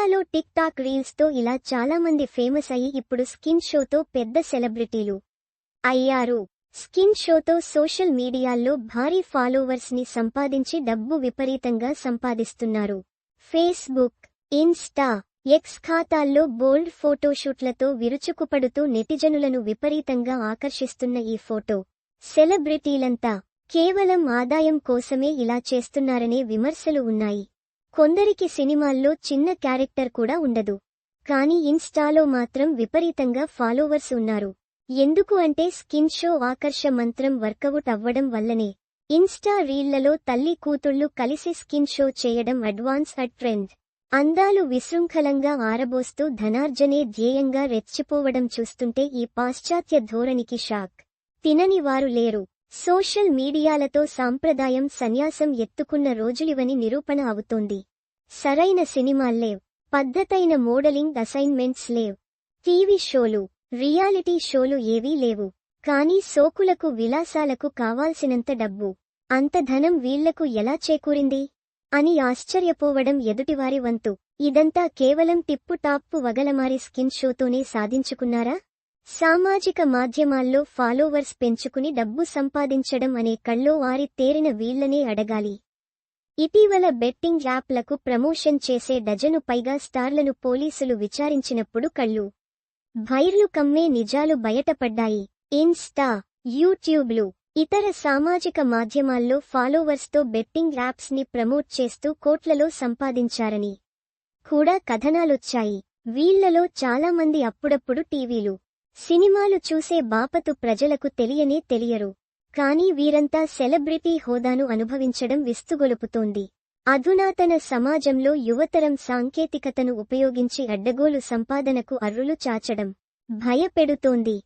ఇండియాలో tick talk రీల్స్తో ఇలా చాలా మంది ఫేమస్ అయ్యి ఇప్పుడు స్కిన్ షోతో పెద్ద సెలబ్రిటీలు. అయ్యారు. స్కిన్ షోతో సోషల్ మీడియాల్లో భారీ ఫాలోవర్స్ని సంపాదించి డబ్బు విపరీతంగా సంపాదిస్తున్నారు. ఫేస్బుక్ ఇన్స్టా ఎక్స్ ఖాతాల్లో బోల్డ్ ఫోటోషూట్లతో విరుచుకుపడుతూ నెటిజనులను విపరీతంగా ఆకర్షిస్తున్న ఈ ఫోటో. సెలబ్రిటీలంతా కేవలం ఆదాయం కోసమే ఇలా చేస్తున్నారనే విమర్శలు ఉన్నాయి. కొందరికి సినిమాల్లో చిన్న క్యారెక్టర్ కూడా ఉండదు. కానీ ఇన్స్టాలో మాత్రం విపరీతంగా ఫాలోవర్స్ ఉన్నారు. ఎందుకు అంటే స్కిన్ షో ఆకర్ష మంత్రం వర్కౌట్ అవ్వడం వల్లనే. ఇన్స్టా రీళ్ళలో తల్లి కూతుళ్ళు కలిసి స్కిన్ షో చేయడం అడ్వాన్స్ అట్ ట్రెండ్. అందాలు విశృంఖలంగా ఆరబోస్తూ ధనార్జనే ధ్యేయంగా రెచ్చిపోవడం చూస్తుంటే ఈ పాశ్చాత్య ధోరణికి షాక్. తినని వారు లేరు. సోషల్ మీడియాలతో సాంప్రదాయం సన్యాసం ఎత్తుకున్న రోజులివని నిరూపణ అవుతోంది. సరైన సినిమాల్లేవ్ పద్ధతైన మోడలింగ్ అసైన్మెంట్స్ లేవ్. టీవీ షోలు రియాలిటీ షోలు ఏవీ లేవు. కానీ సోకులకు విలాసాలకు కావాల్సినంత డబ్బు. అంత ధనం వీళ్ళకు ఎలా చేకూరింది? అని ఆశ్చర్యపోవడం ఎదుటివారి వంతు. ఇదంతా కేవలం టిప్పు టాప్పు వగలమారి స్కిన్ షోతోనే సాధించుకున్నారా? సామాజిక మాధ్యమాల్లో ఫాలోవర్స్ పెంచుకుని డబ్బు సంపాదించడం అనే కళ్ళో వారి తేరిన వీళ్ళనే అడగాలి. ఇటీవల బెట్టింగ్ యాప్లకు ప్రమోషన్ చేసే డజను పైగా స్టార్లను పోలీసులు విచారించినప్పుడు కళ్ళు భైర్లు కమ్మే నిజాలు బయటపడ్డాయి. ఇన్స్టా యూట్యూబ్లు ఇతర సామాజిక మాధ్యమాల్లో ఫాలోవర్స్తో బెట్టింగ్ యాప్స్ని ప్రమోట్ చేస్తూ కోట్లలో సంపాదించారని కూడా కథనాలొచ్చాయి. వీళ్ళలో చాలా మంది అప్పుడప్పుడు టీవీలు సినిమాలు చూసే బాపతు ప్రజలకు తెలియనే తెలియరు. కానీ వీరంతా సెలబ్రిటీ హోదాను అనుభవించడం విస్తుగొలుపుతోంది. అధునాతన సమాజంలో యువతరం సాంకేతికతను ఉపయోగించి అడ్డగోలు సంపాదనకు అర్రులు చాచడం భయపెడుతోంది.